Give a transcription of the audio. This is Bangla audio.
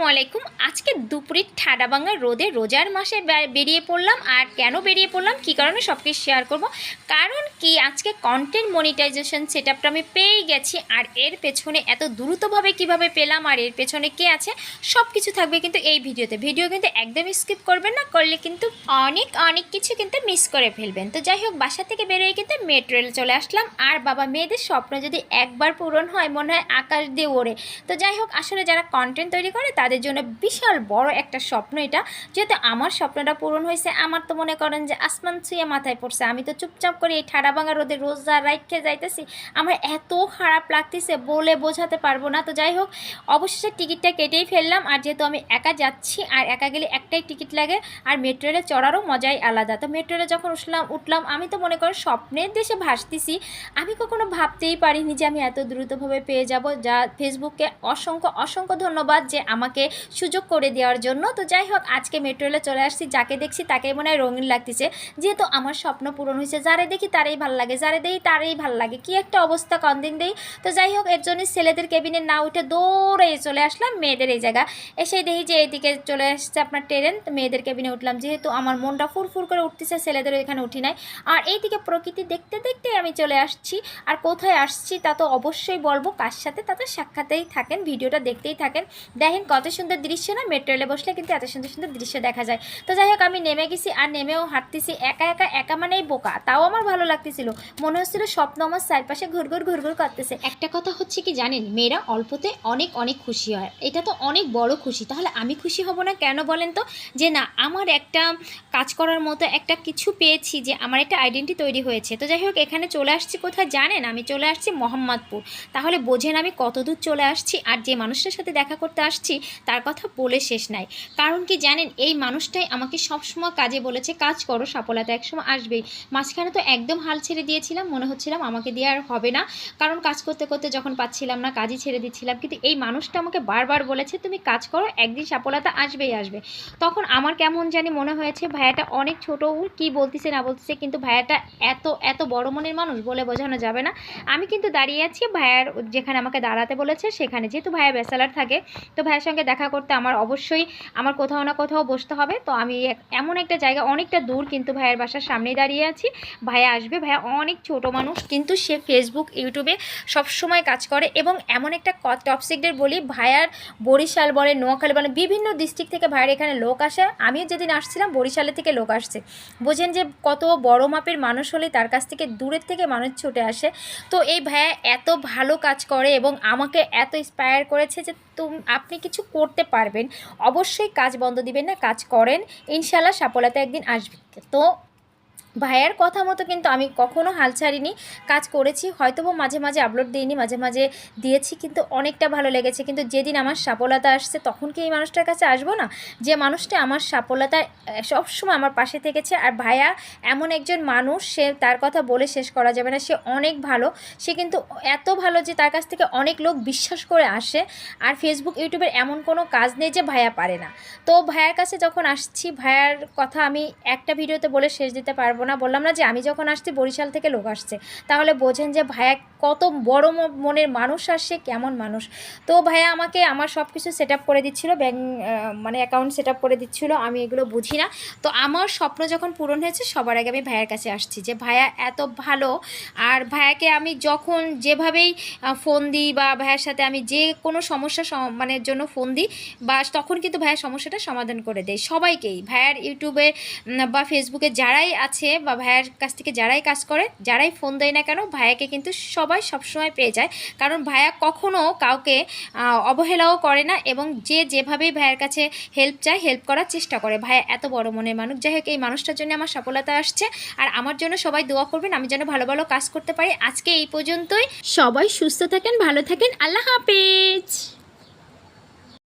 আসসালামু আলাইকুম। আজকে দুপুরে ঠাডা ভাঙা রোদে রোজার মাসে বেরিয়ে পড়লাম। আর কেন বেরিয়ে পড়লাম? কী কারণে? সব কিছু শেয়ার করব। কারণ কি? আজকে কন্টেন্ট মনিটাইজেশন সেট আপটা আমি পেয়ে গেছি। আর এর পেছনে এত দ্রুতভাবে কীভাবে পেলাম? আর এর পেছনে কে আছে? সব কিছু থাকবে কিন্তু এই ভিডিওতে। ভিডিও কিন্তু একদম স্কিপ করবেন না। করলে কিন্তু অনেক অনেক কিছু কিন্তু মিস করে ফেলবেন। তো যাই হোক, বাসা থেকে বেরোয় কিন্তু মেট্রো চলে আসলাম। আর বাবা, মেয়েদের স্বপ্ন যদি একবার পূরণ হয়, মনে হয় আকাশ দিয়ে ওড়ে। তো যাই হোক, আসলে যারা কন্টেন্ট তৈরি করে তাদের জন্য বিশাল বড় একটা স্বপ্ন এটা, যেহেতু আমার স্বপ্নটা পূরণ হয়েছে, আমার তো মনে করেন যে আসমান ছুঁয়ে মাথায় পড়ছে। আমি তো চুপচাপ করে এই ঠাড়া ভাঙা রোদে রোজা রাইখে যাইতেছি। আমার এত খারাপ লাগতেছে বলে বোঝাতে পারব না। তো যাই হোক, অবশেষে টিকিটটা কেটেই ফেললাম। আর যেহেতু আমি একা যাচ্ছি, আর একা গেলে একটাই টিকিট লাগে, আর মেট্রো রেলে চড়ারও মজাই আলাদা। তো মেট্রো রেলে যখন উঠলাম উঠলাম, আমি তো মনে করেন স্বপ্নের দেশে ভাসতেছি। আমি কখনো ভাবতেই পারিনি যে আমি এত দ্রুতভাবে পেয়ে যাব। যা ফেসবুককে অসংখ্য অসংখ্য ধন্যবাদ যে আমাকে সুযোগ করে দেওয়ার জন্য। তো যাই হোক, আজকে মেট্রো রেলে চলে আসছি, যাকে দেখছি তাকে মনে হয় রঙিন লাগতেছে। যেহেতু আমার স্বপ্ন পূরণ হয়েছে, যারে দেখি তারই ভালো লাগে, যারে দেখি তারই ভালো লাগে। কি একটা অবস্থা কন্দিন দেই? তো যাই হোক, এর জন্য ছেলেদের কেবিনে না উঠে দৌড়ে চলে আসলাম মেয়েদের এই জায়গা। এসে দেখি যে এইদিকে চলে আসছে আপনার ট্রেন মেয়েদের কেবিনে উঠলাম। যেহেতু আমার মনটা ফুরফুর করে উঠতেছে ছেলেদের এখানে উঠি নাই। আর এইদিকে প্রকৃতি দেখতে দেখতে আমি চলে আসছি। আর কোথায় আসছি তা তো অবশ্যই বলব, কার সাথে তা তো সাক্ষাতেই থাকেন, ভিডিওটা দেখতেই থাকেন। দেখেন কত সুন্দর দৃশ্য না? মেট্রো রেলে বসলে কিন্তু এত সুন্দর সুন্দর দৃশ্য দেখা যায়। তো যাই হোক, আমি নেমে গেছি আর নেমেও হাঁটতেছি একা একা একা মানেই বোকা। তাও আমার ভালো লাগতেছিল। মনে হচ্ছিল স্বপ্ন আমার চারপাশে ঘুরঘুর ঘুরঘুর করতেছে। একটা কথা হচ্ছে কি জানেন? মেয়েরা অল্পতে অনেক অনেক খুশি হয়। এটা তো অনেক বড় খুশি। তাহলে আমি খুশি হব না কেন বলেন তো? যে না, আমার একটা কাজ করার মতো একটা কিছু পেয়েছি যে আমার একটা আইডেন্টি তৈরি হয়েছে। তো যাই হোক, এখানে চলে আসছি কোথায় জানেন? আমি চলে আসছি মোহাম্মদপুর। তাহলে বোঝেন আমি কত দূর চলে আসছি আর যে মানুষটার সাথে দেখা করতে আসছি তার কথা বলে শেষ নাই। কারণ কি জানেন, এই মানুষটাই আমাকে সবসময় কাজে বলেছে, কাজ করো, সফলতা একসময় আসবেই। মাঝখানে তো একদম হাল ছেড়ে দিয়েছিলাম, মনে হচ্ছিলাম আমাকে দিয়ে আর হবে না। কারণ কাজ করতে করতে যখন পাচ্ছিলাম না, কাজই ছেড়ে দিচ্ছিলাম। কিন্তু এই মানুষটা আমাকে বারবার বলেছে, তুমি কাজ করো, একদিন সফলতা আসবেই আসবে। তখন আমার কেমন জানি মনে হয়েছে, ভাইয়াটা অনেক ছোট কি বলতেছে না বলতেছে, কিন্তু ভাইয়াটা এত এত বড় মনের মানুষ বলে বোঝানো যাবে না। আমি কিন্তু দাঁড়িয়ে আছি, ভাইয়ার যেখানে আমাকে দাঁড়াতে বলেছে, সেখানে। যেহেতু ভাইয়া ব্যাচেলার থাকে, তো ভাইয়ের সঙ্গে দেখা করতে আমার অবশ্যই আমার কোথাও না কোথাও বসতে হবে। তো আমি এমন একটা জায়গা অনেকটা দূর কিন্তু ভাইয়ের বাসার সামনে দাঁড়িয়ে আছি। ভাইয়া আসবে, ভাইয়া অনেক ছোট মানুষ কিন্তু সে ফেসবুক ইউটিউবে সবসময় কাজ করে এবং এমন একটা টপ সিক্রেট বলি, ভাইয়ার বরিশাল বলে নোয়াখালী বলে বিভিন্ন ডিস্ট্রিক্ট থেকে ভাইয়ের এখানে লোক আসে। আমিও যেদিন আসছিলাম বরিশালে থেকে লোক আসছে। বোঝেন যে কত বড় মাপের মানুষ হলে তার কাছ থেকে দূরের থেকে মানুষ ছুটে আসে। তো এই ভাইয়া এত ভালো কাজ করে এবং আমাকে এত ইন্সপায়ার করেছে যে, তুম, আপনি কিছু করতে পারবেন। অবশ্যই কাজ বন্ধ দিবেন না কাজ করেন। ইনশাল্লাহ সফলতা একদিন আসবে। তো ভাইয়ার কথা মতো কিন্তু আমি কখনো হাল ছাড়িনি, কাজ করেছি হয়তো মাঝে মাঝে আপলোড দিইনি, মাঝে মাঝে দিয়েছি, কিন্তু অনেকটা ভালো লেগেছে। কিন্তু যেদিন আমার সাফলতা আসছে, তখন কি এই মানুষটার কাছে আসব না? যে মানুষটা আমার সাফলতা সবসময় আমার পাশে থেকেছে, আর ভাইয়া এমন একজন মানুষ, সে তার কথা বলে শেষ করা যাবে না, সে অনেক ভালো, সে কিন্তু এত ভালো যে তার কাছ থেকে অনেক লোক বিশ্বাস করে আসে, আর ফেসবুক ইউটিউবের এমন কোনো কাজ নেই যে ভাইয়া পারে না। তো ভাইয়ার কাছে যখন আসছি, ভাইয়ার কথা আমি একটা ভিডিওতে বলে শেষ দিতে পারব না। বললাম না যে আমি যখন আসছি বরিশাল থেকে লোক আসছে। তাহলে বোঝেন যে ভাইয়া কত বড় মনের মানুষ আসছে কেমন মানুষ। তো ভাইয়া আমাকে আমার সব কিছু সেট করে দিচ্ছিল ব্যাঙ্ক মানে অ্যাকাউন্ট সেট করে দিচ্ছিল, আমি এগুলো বুঝি না। তো আমার স্বপ্ন যখন পূরণ হয়েছে, সবার আগে আমি ভাইয়ের কাছে আসছি যে, ভাইয়া, এত ভালো। আর ভাইয়াকে আমি যখন যেভাবেই ফোন দিই বা ভাইয়ের সাথে আমি যে কোনো সমস্যা সম- মানে জন্য ফোন দিই, বা তখন কিন্তু ভাইয়ের সমস্যাটা সমাধান করে দেয় সবাইকেই। ভাইয়ার ইউটিউবে বা ফেসবুকে যারাই আছে বা ভাইয়ার কাছ থেকে যারাই কাজ করে, যারাই ফোন দেয় না কেন, ভাইয়াকে কিন্তু সবাই সবসময় পেয়ে যায়। কারণ ভায়া কখনও কাউকে অবহেলাও করে না এবং যে যেভাবেই ভাইয়ের কাছে হেল্প চায় হেল্প করার চেষ্টা করে। ভাইয়া এত বড় মনের মানুষ। যাই হোক, এই মানুষটার জন্য আমার সফলতা আসছে। আর আমার জন্য সবাই দোয়া করবেন, আমি যেন ভালো ভালো কাজ করতে পারি। আজকে এই পর্যন্তই। সবাই সুস্থ থাকেন, ভালো থাকেন। আল্লাহ হাফেজ।